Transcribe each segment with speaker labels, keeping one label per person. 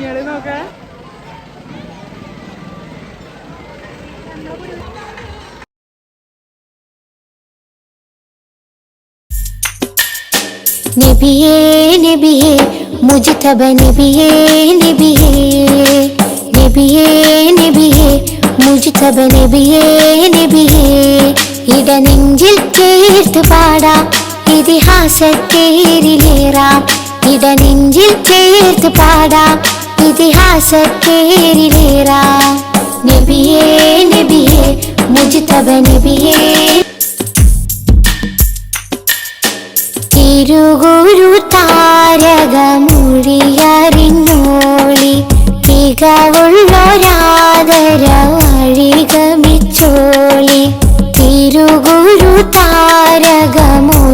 Speaker 1: കുഞ്ഞികൾ നോക്ക.
Speaker 2: നബിയേ നബിയേ മുജ്തബ നബിയേ നബിയേ. നബിയേ നബിയേ മുജ്തബ നബിയേ നബിയേ. ഇടനെഞ്ചിൽ ചേർത്ത് പാടാം ഇതിഹാസത്തേരിലേറാം ഇടനെഞ്ചിൽ ചേർത്ത് പാടാം ഇതിഹാസത്തേരിലേറാം നബിയേ നബിയേ മുജ്തബ നബിയേ തിരുഗുരു താരകമൊഴിയറിഞ്ഞോളി തികവുള്ളൊരാദര വഴികമിച്ചോളി തിരുഗുരു താരകമൊഴിയറിഞ്ഞോളി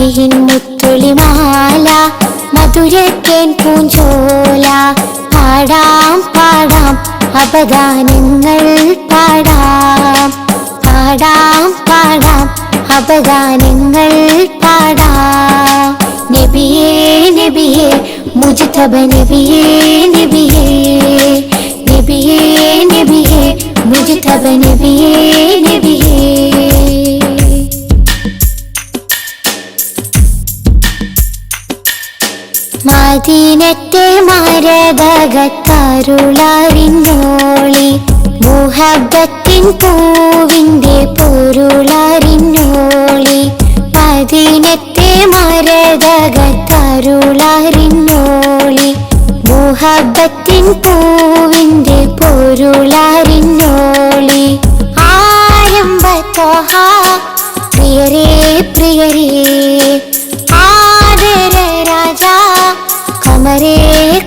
Speaker 2: മതിയിൻ മുത്തുളിമാല മധുരക്കേൻ പൂഞ്ചോല. പാടാം പാടാം അപദാനങ്ങൾ പാടാം. പാടാം പാടാം അപദാനങ്ങൾ പാടാം. നബിയേ നബിയേ മുജിതബ നബിയേ നബിയേ. നബിയേ നബിയേ മുജിതബ നബിയേ നബിയേ. മദീനത്തെ മരതകത്തരുളറിഞ്ഞോളി മുഹബത്തിൻ പൂവിന്റെ പൊരുളറിഞ്ഞോളി മദീനത്തെ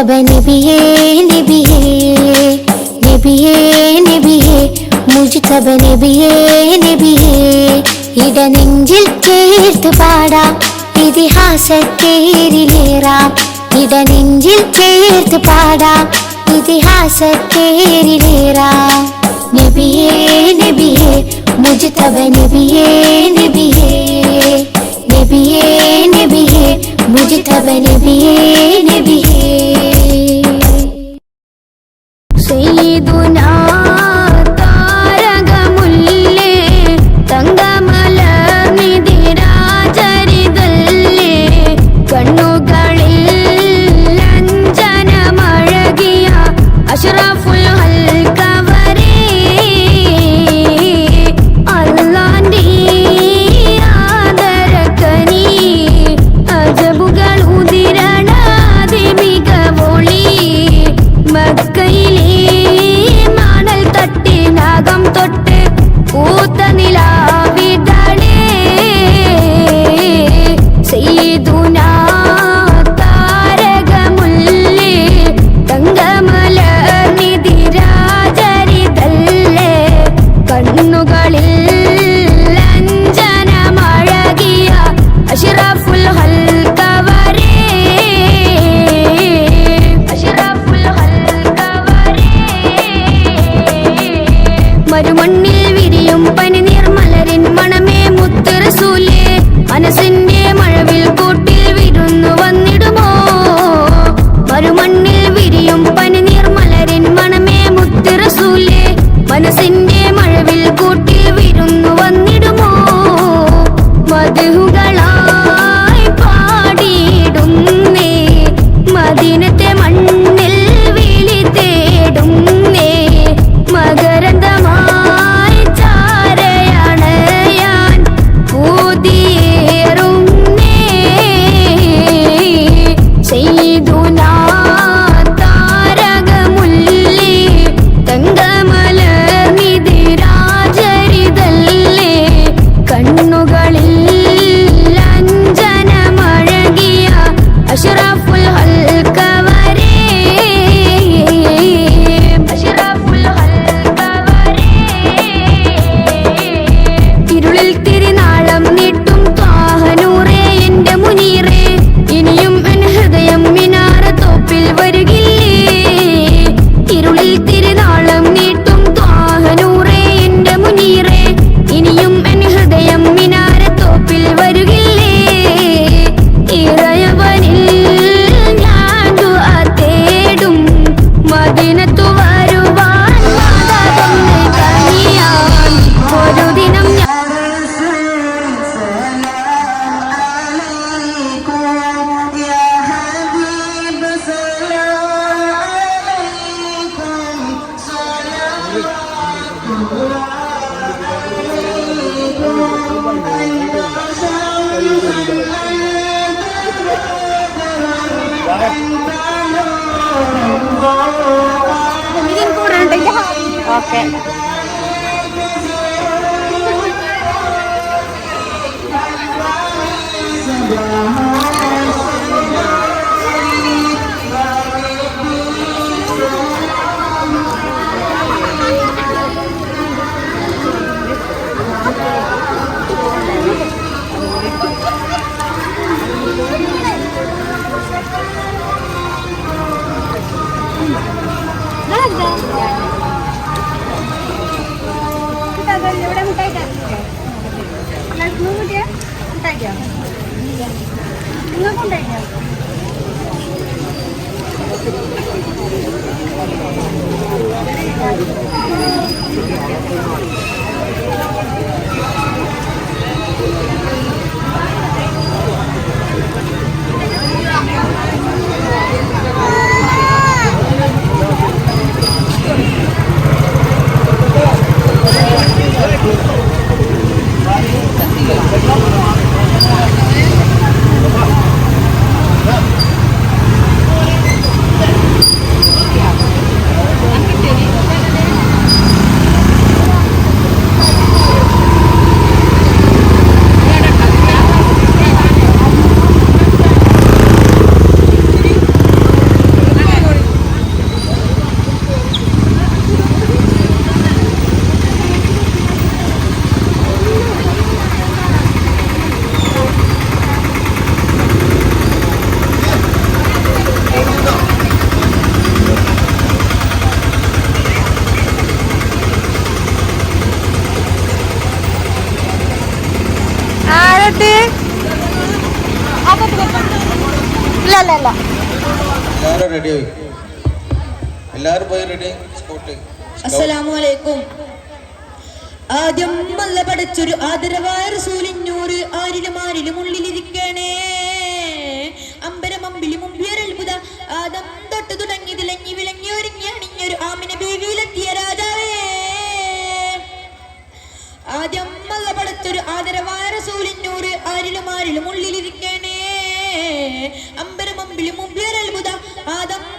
Speaker 2: മുജ്തബ നബിയേ നബിയേ നബിയേ നബിയേ മുജ്തബ നബിയേ നബിയേ ഇടനെഞ്ചിൽ ചേർത്ത് പാടാം ഇതിഹാസത്തേരിലേറാം ഇടനെഞ്ചിൽ ചേർത്ത് പാടാം ഇതിഹാസത്തേരിലേറാം നബിയേ നബിയേ മുജ്തബ നബിയേ നബിയേ നബിയേ നബിയേ നബിയേ നബിയേ
Speaker 3: ഓക്കെ
Speaker 4: റെഡി ആയി. എല്ലാവരും പോയി റെഡി സ്പോട്ട്
Speaker 5: അസ്സലാമലൈക്കും ആദ്യം വല്ല പടച്ചൊരു ആദരവായ റസൂലിഞ്ഞൂറ് ആരിലും ആരിലും ഉള്ളിലിരിക്കണേ. അമ്പരം അമ്പിലും മുമ്പിയൊരത്ഭുത ആദം തൊട്ട് തുടങ്ങി തിളങ്ങി വിളങ്ങി ഒരുങ്ങി അണിഞ്ഞൊരു ആമിന ബേവിയിലെത്തിയ രാജാവേ. ആദ്യം വല്ല പടച്ചൊരു ആദരവായ റസൂലിഞ്ഞൂറ് ആരിലും ആരിലും ഉള്ളിലിരിക്കണേ. അമ്പരം അമ്പിലും മുമ്പിയൊരത്ഭുത
Speaker 6: Adam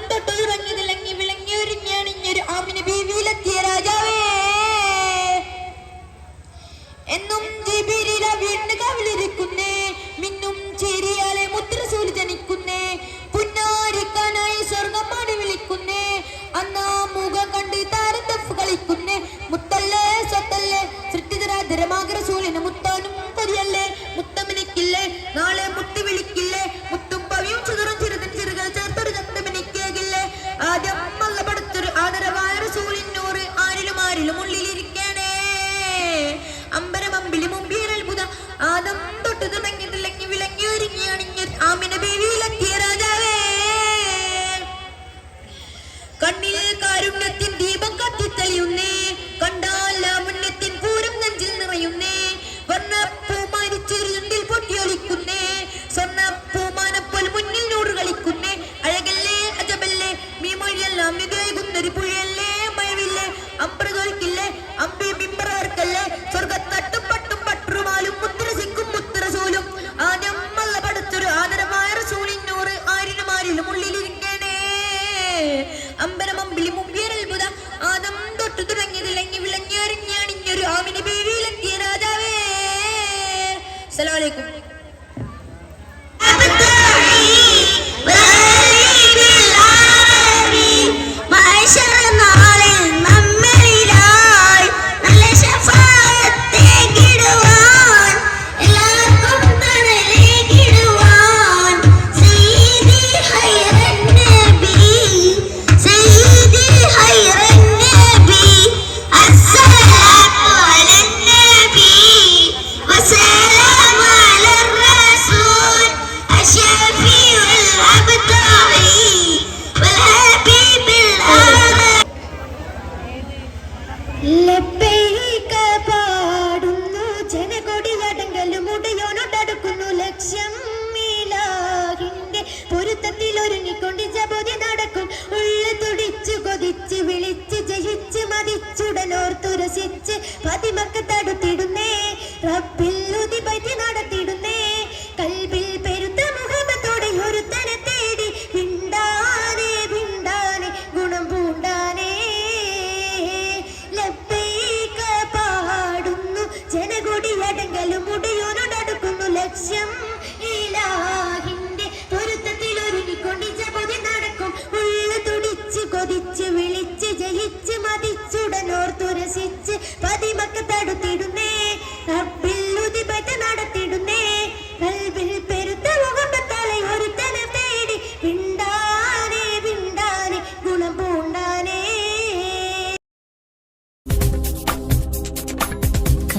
Speaker 6: പാടുന്നു ലക്ഷ്യം മീലാഹിന്റെ നടക്കും. വിളിച്ച്
Speaker 5: ജയിച്ച് പതിമക്ക് തടുത്തിടുന്നേ. റബ്ബിൽ ലക്ഷ്യം ഇലാഹിന്റെ പൊരുത്തത്തിൽ ഒരുങ്ങിക്കൊണ്ടിച്ച പൊതി നടക്കും. ഉള്ള തുടിച്ച് കൊതിച്ച് വിളിച്ച് ജയിച്ച് മതിച്ചുടനോർത്തുരസിച്ച് പതിമക്ക
Speaker 6: തടുത്തിടും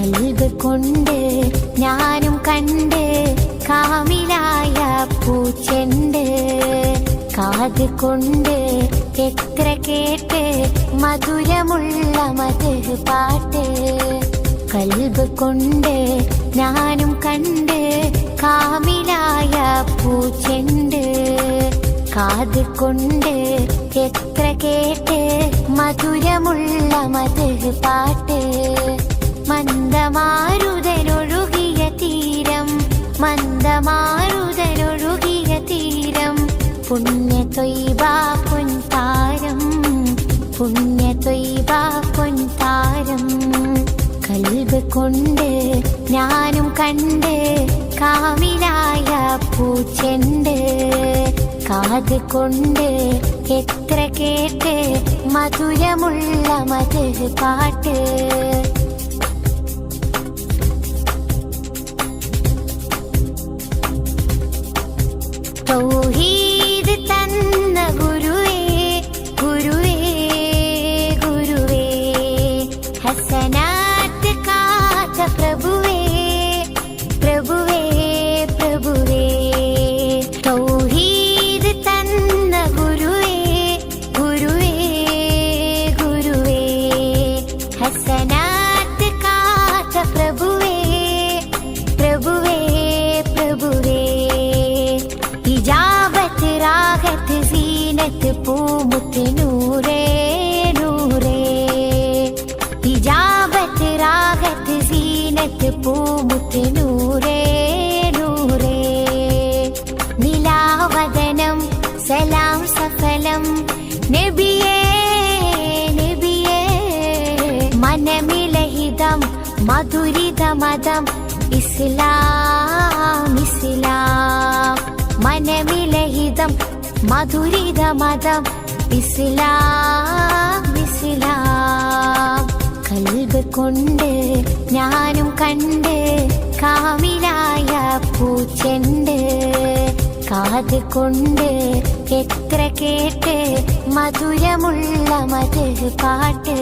Speaker 2: കൽവ് കൊണ്ട് ഞാനും കണ്ട് കാമിലായ പൂച്ചെണ്ട്. കാത് കൊണ്ട് എത്ര കേട്ട് മധുരമുള്ള മത് പാട്ട്. കൽവ് കൊണ്ട് ഞാനും കണ്ട് കാമിലായ പൂച്ചെണ്ട്. കാത് കൊണ്ട് എത്ര കേട്ട് മധുരമുള്ള മത് പാട്ട്. മന്ദമാരുതനൊഴുകിയ തീരം മന്ദമാരുതനൊഴുകിയ തീരം. പുണ്യ തൊയ്ബ പൊൻതാരം പുണ്യ തൊയ്ബ പൊൻതാരം. കൽവ് കൊണ്ട് ഞാനും കണ്ട് കാമിലായ പൂച്ചെണ്ട്. കാത് കൊണ്ട് എത്ര കേട്ട് മധുരമുള്ള മധുര പാട്ട്. സീനത്ത് പൂമുത്ത് നൂറേ. നൂറേ ഇജാബത്ത് രാഗത്ത് സീനത്ത് പൂമുത്ത് നൂറേ നൂറേ. നിലാവദനം സലാം സഫലം. നബിയേ നബിയേ. മനമിലഹിതം മധുരിതമതം ഇസ്ലാം. മധുരിതമതം ഇസ്ലാം ഇസ്ലാം കൽബ് കൊണ്ട് ഞാനും കണ്ട് കാമിലായ പൂച്ചെണ്ട്. കാത് കൊണ്ട് എത്ര കേട്ട് മധുരമുള്ള മധു പാട്ട്.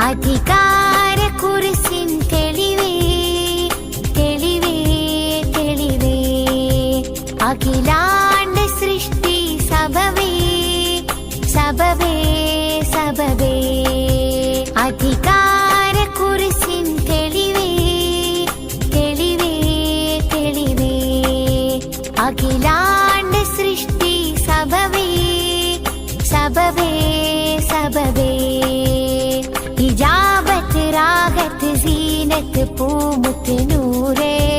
Speaker 2: അധികാര കുറിസിൻ அகிலாண்ட சிருஷ்டி சபவே சபவே சபவே. அதிகார குரிசின் தெளிவே தெளிவே தெளிவே. அகிலாண்ட சிருஷ்டி சபவே சபவே சபவே. இஜாபத் ராகத் ஜீனத் பூமுத்து நூரே